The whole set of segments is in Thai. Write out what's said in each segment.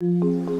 Thank mm -hmm. you.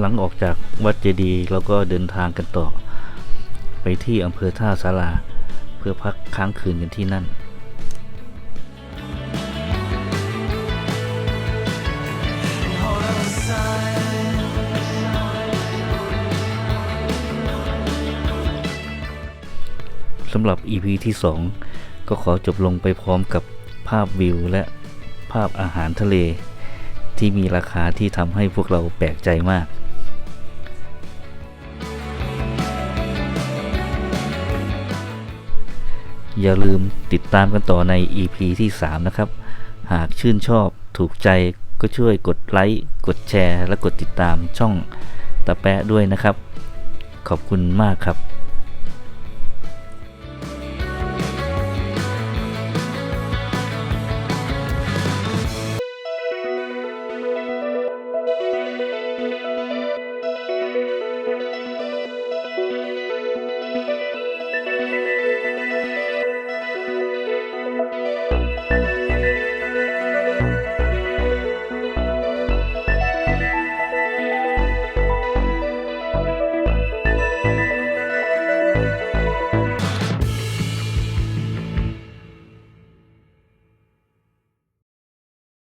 หลังออกจากวัดเจดีย์เราก็เดินทางกันต่อ ไปที่อำเภอท่าสาราเพื่อพักค้างคืนกันที่นั่นสำหรับ EP ที่ 2 ก็ขอจบลงไปพร้อมกับภาพวิวและภาพอาหารทะเล ที่มีราคาที่ทำให้พวกเราแปลกใจมาก อย่าลืมติดตามกันต่อใน EP ที่ 3 นะครับ หากชื่นชอบถูกใจก็ช่วยกดไลค์ กดแชร์ และกดติดตามช่องตะแปะด้วยนะครับ ขอบคุณมากครับ